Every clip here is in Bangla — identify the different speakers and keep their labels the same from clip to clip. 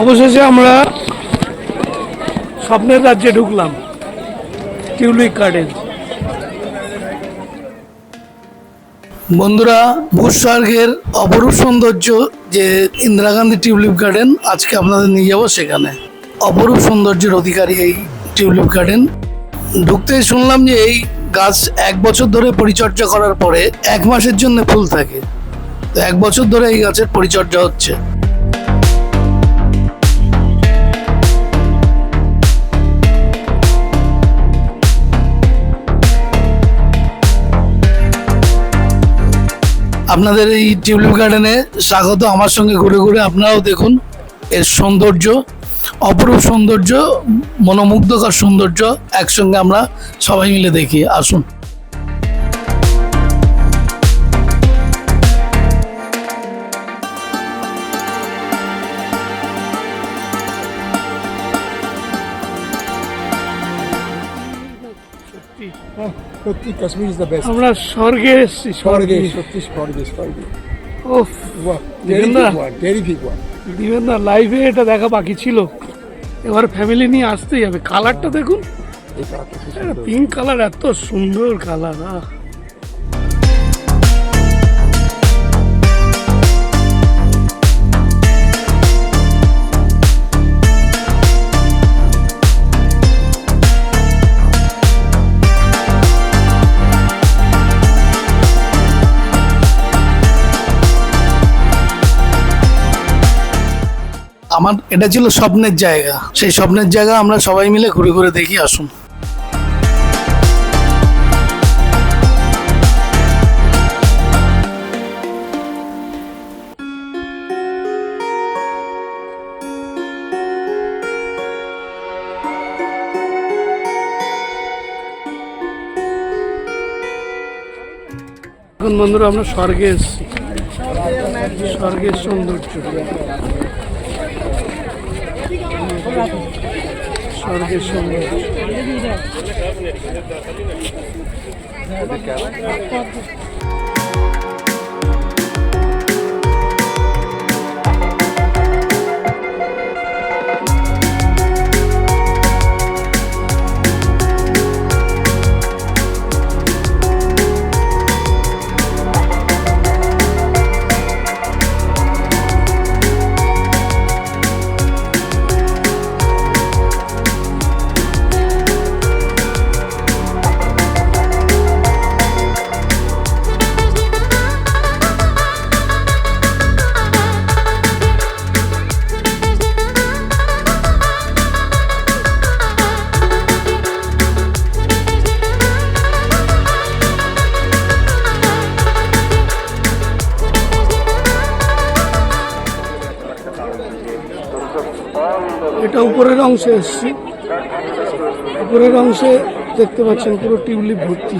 Speaker 1: অবশেষে আমরা স্বপ্নের রাজ্যে ঢুকলাম, টিউলিপ গার্ডেন। বন্ধুরা ভূস্বর্গের অপরূপ সৌন্দর্য যে ইন্দিরা গান্ধী টিউলিপ গার্ডেন, আজকে আপনাদের নিয়ে যাব সেখানে। অপরূপ সৌন্দর্যের অধিকারী এই টিউলিপ গার্ডেন। ঢুকতেই শুনলাম যে এই গাছ এক বছর ধরে পরিচর্যা করার পরে এক মাসের জন্য ফুল থাকে। তো এক বছর ধরে এই গাছের পরিচর্যা হচ্ছে। আপনাদের এই টিউলিপ গার্ডেনে স্বাগত। আমার সঙ্গে ঘুরে ঘুরে আপনারাও দেখুন এর সৌন্দর্য, অপরূপ সৌন্দর্য, মনোমুগ্ধকর সৌন্দর্য একসঙ্গে আমরা সবাই মিলে দেখি। আসুন।
Speaker 2: সত্যি কাশ্মীর ইজ দ্য বেস্ট
Speaker 1: আমরা স্বর্গে এসেছি
Speaker 2: স্বর্গে। সত্যি স্বর্গে স্বর্গে।
Speaker 1: ওফ
Speaker 2: বাহ? টেরিফিক ওয়ান
Speaker 1: দিবেন না লাইভে এটা দেখা বাকি ছিল। এবার ফ্যামিলি নিয়ে আসতেই হবে। কালারটা দেখুন। পিঙ্ক কালার এত সুন্দর কালার আহ। আমার এটা ছিল স্বপ্নের জায়গা। সেই স্বপ্নের জায়গা আমরা সবাই মিলে ঘুরে ঘুরে দেখি, আসুন। এখন বন্ধুরা, আমরা স্বর্গে এসেছি। স্বর্গের সৌন্দর্য। স্বর্গের উপরের অংশে এসছি। উপরের অংশে দেখতে পাচ্ছেন পুরো টিউলিপ ভর্তি।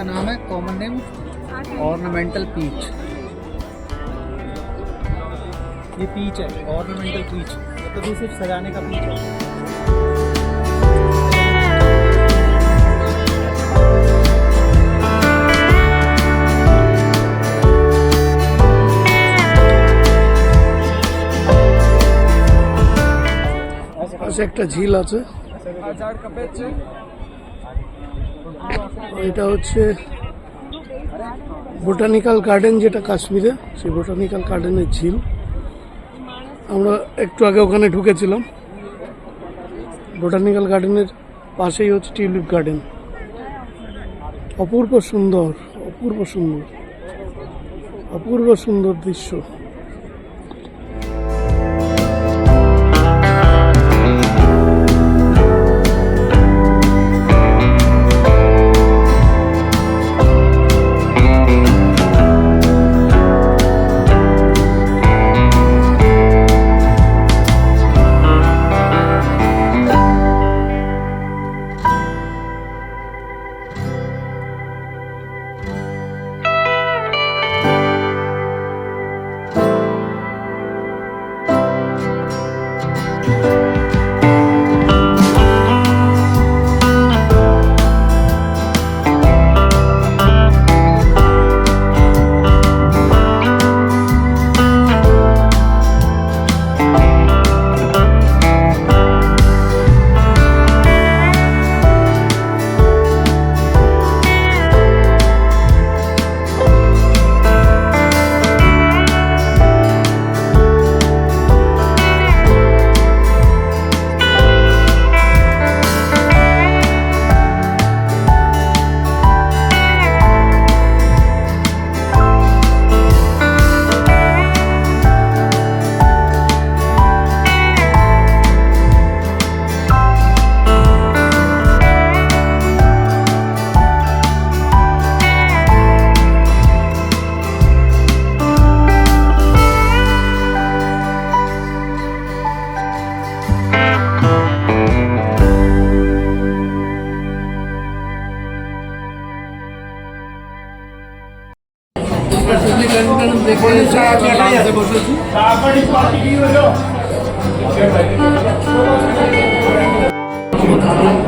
Speaker 3: होते हैं इसका नाम है कॉमन नेम ऑर्नामेंटल पीच ये पीच है ऑर्नामेंटल पीच मतलब ये सिर्फ सजाने का पीच है
Speaker 1: পাশে একটা ঝিল আছে এটা হচ্ছে বোটানিক্যাল গার্ডেন যেটা কাশ্মীরে, সেই বোটানিক্যাল গার্ডেনের ঝিল। আমরা একটু আগে ওখানে ঢুকেছিলাম। বোটানিক্যাল গার্ডেনের পাশেই হচ্ছে টিউলিপ গার্ডেন অপূর্ব সুন্দর অপূর্ব সুন্দর অপূর্ব সুন্দর দৃশ্য।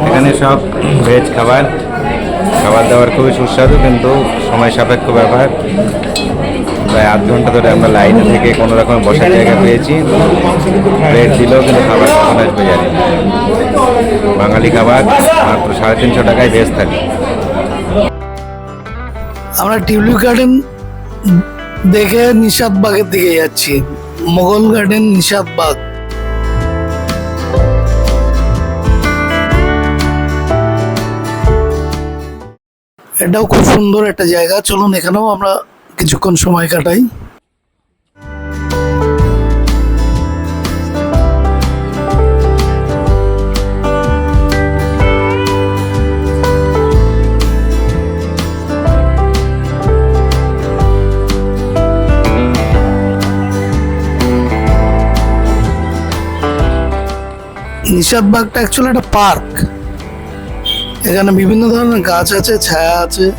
Speaker 4: এখানে সব ভেজ খাবার। খাবার দাবার খুবই সুস্বাদু, কিন্তু সময় সাপেক্ষ ব্যাপার। প্রায় আধ ঘণ্টা ধরে আমরা লাইনে থেকে কোনো রকম বসার জায়গা পেয়েছি। প্লেট দিলেও কিন্তু খাবার কখন আসবে জানি বাঙালি খাবার মাত্র সাড়ে তিনশো টাকায় ভেজ থাকে।
Speaker 1: আমরা টিউলিপ গার্ডেন দেখে নিষাদ বাগের দিকে যাচ্ছি। মোগল গার্ডেন নিষাদ বাগ। এটাও খুব সুন্দর একটা জায়গা। চলুন এখানেও আমরা কিছুক্ষণ সময় কাটাই। নিষাদ বাগটা অ্যাকচুয়ালি একটা পার্ক এখানে বিভিন্ন ধরনের গাছ আছে, ছায়া আছে।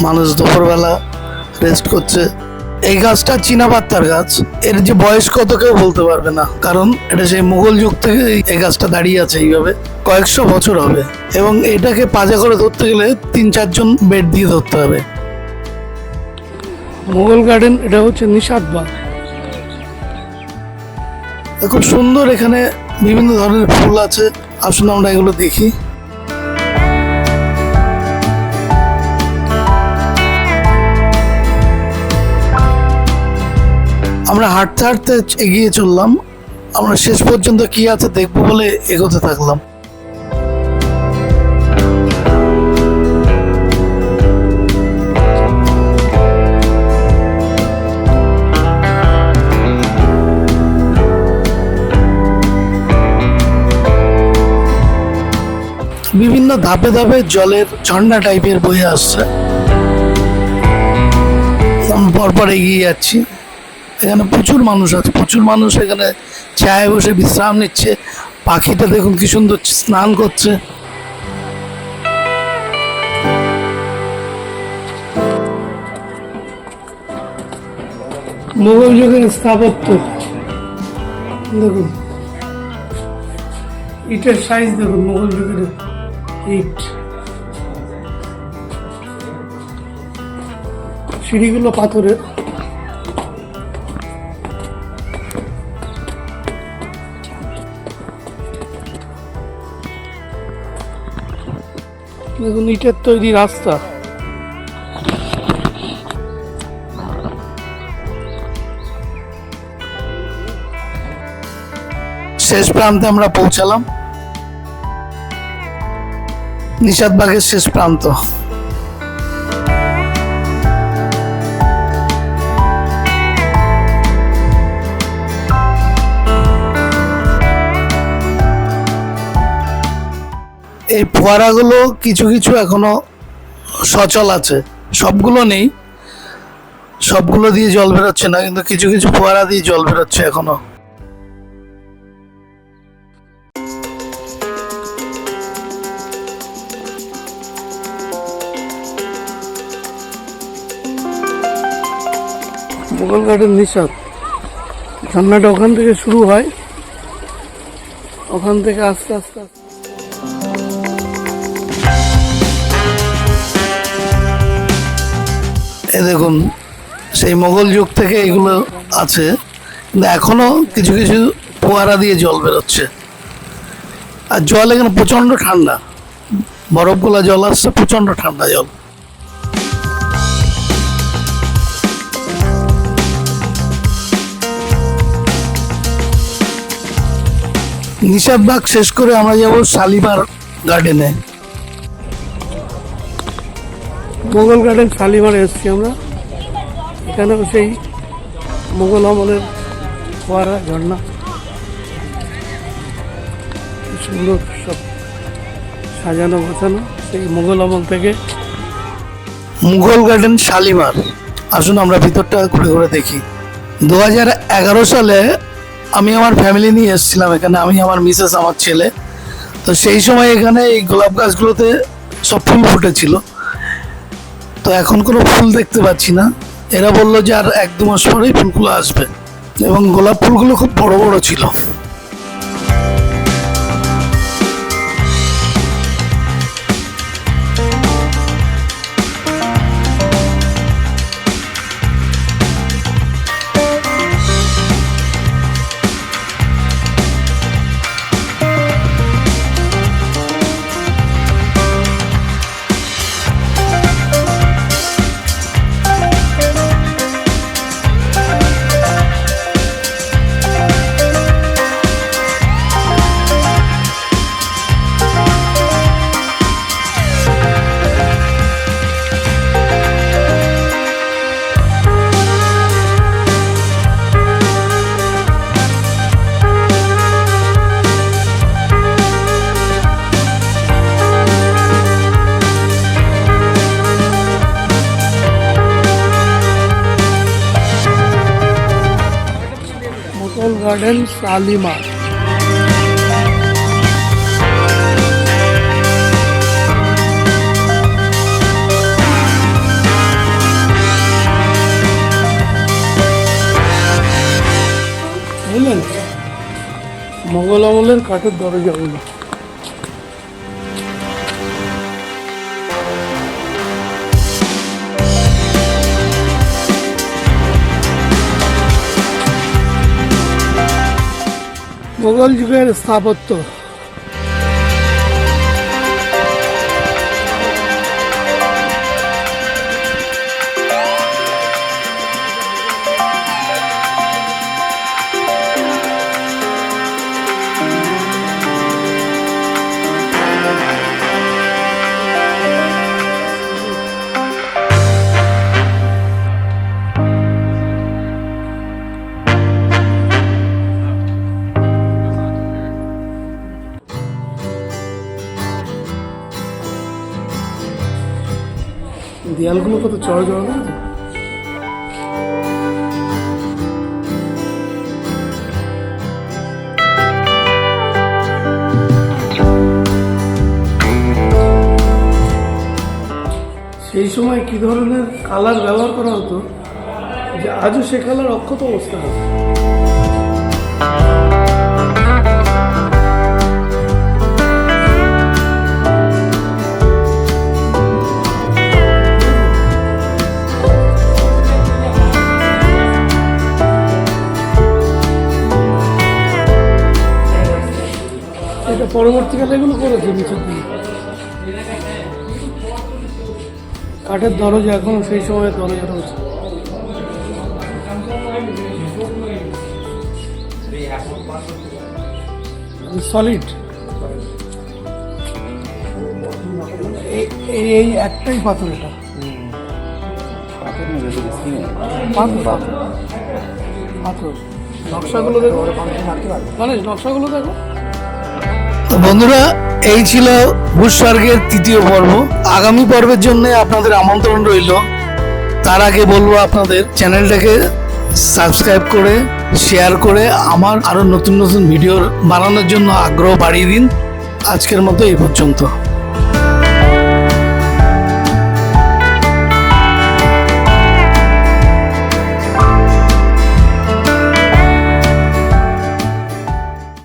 Speaker 1: মানুষ দুপুরবেলা রেস্ট করছে। এই গাছটা চীনা পাত্তার গাছ। এর যে বয়স কত কেউ বলতে পারবে না, কারণ এটা সেই মুঘল যুগ থেকে এই- গাছটা দাঁড়িয়ে আছে এইভাবে। কয়েকশো বছর হবে। এবং এটাকে পাজা করে ধরতে গেলে তিন চারজন বেড দিয়ে ধরতে হবে। মুঘল গার্ডেন এটা হচ্ছে নিষাদ বাগ খুব সুন্দর এখানে বিভিন্ন ধরনের ফুল আছে। আসুন আমরা এগুলো দেখি। আমরা হাঁটতে হাঁটতে এগিয়ে চললাম। আমরা শেষ পর্যন্ত কি আছে দেখব বলে এগোতে থাকলাম। ধাপে ধাপে জলের ঝর্ণা টাইপের বয়ে আসছে। পরপর এগিয়ে যাচ্ছি। এখানে প্রচুর মানুষ আছে, প্রচুর মানুষ এখানে চায়ে বসে বিশ্রাম নিচ্ছে। পাখিটা দেখুন কি সুন্দর স্নান করছে। মোগল যুগের স্থাপত্য। দেখুন। ইটের সাইজ দেখুন মোগল যুগের। ইট সিঁড়িগুলো পাথরের। দেখুন ইটের তৈরি রাস্তা। শেষ প্রান্তে আমরা পৌঁছালাম। নিষাদবাগের শেষ প্রান্ত। এই ফোয়ারাগুলো কিছু কিছু এখনও সচল আছে। সবগুলো নেই। সবগুলো দিয়ে জল বেরোচ্ছে না, কিন্তু কিছু কিছু ফোয়ারা দিয়ে জল বেরোচ্ছে এখনও। গার্ডেন নিষাদ। ঝর্ণাটা ওখান থেকে শুরু হয়। ওখান থেকে আস্তে আস্তে আস্তে। এ দেখুন, সেই মোগল যুগ থেকে এগুলো আছে। কিন্তু এখনও কিছু কিছু ফোয়ারা দিয়ে জল বেরোচ্ছে। আর জল এখানে প্রচণ্ড ঠান্ডা। বরফগুলা জল আসছে, প্রচণ্ড ঠান্ডা জল। নিষাদবাগ শেষ করে আমরা যাব শালিমার গার্ডেনে মোগল গার্ডেন শালিমারে এসেছি আমরা। এখানেও সেই মোগল আমলের ফোয়ারা ঝর্ণা। সুন্দর সব সাজানো গোছানো সেই মোগল আমল থেকে। মুঘল গার্ডেন শালিমার। আসুন আমরা ভিতরটা ঘুরে ঘুরে দেখি। দু হাজার এগারো সালে আমি আমার ফ্যামিলি নিয়ে এসেছিলাম এখানে, আমি আমার মিসেস আমার ছেলে। তো সেই সময় এখানে এই গোলাপ গাছগুলোতে সব ফুল ফুটেছিল। তো এখন কোনো ফুল দেখতে পাচ্ছি না। এরা বলল যে আর এক দু মাস পরেই ফুলগুলো আসবে। এবং গোলাপ ফুলগুলো খুব বড় বড় ছিল। গার্ডেন শালিমার বুঝলেন মোগল আমলের কাঠের দরজাগুলো মোগল যুগের স্থাপত্য। দেয়ালগুলো কত চড় চড় সেই সময় কি ধরনের কালার ব্যবহার করা হতো যে আজও সে কালার অক্ষত অবস্থা আছে? পরবর্তীকালে এগুলো করেছে দিকে কাঠের দরজা এখনও সেই সময় দরজা রয়েছে। সলিড এই একটাই পাথর এটা। পাথর। নকশাগুলো দেখো। মানে নকশাগুলো দেখো। বন্ধুরা, এই ছিল ভূস্বর্গের তৃতীয় পর্ব। আগামী পর্বের জন্য আপনাদের আমন্ত্রণ রইল। তার আগে বলব আপনাদের চ্যানেলটাকে সাবস্ক্রাইব করে, শেয়ার করে আমার আরও নতুন নতুন ভিডিও বানানোর জন্য আগ্রহ বাড়িয়ে দিন। আজকের মতো এই পর্যন্ত।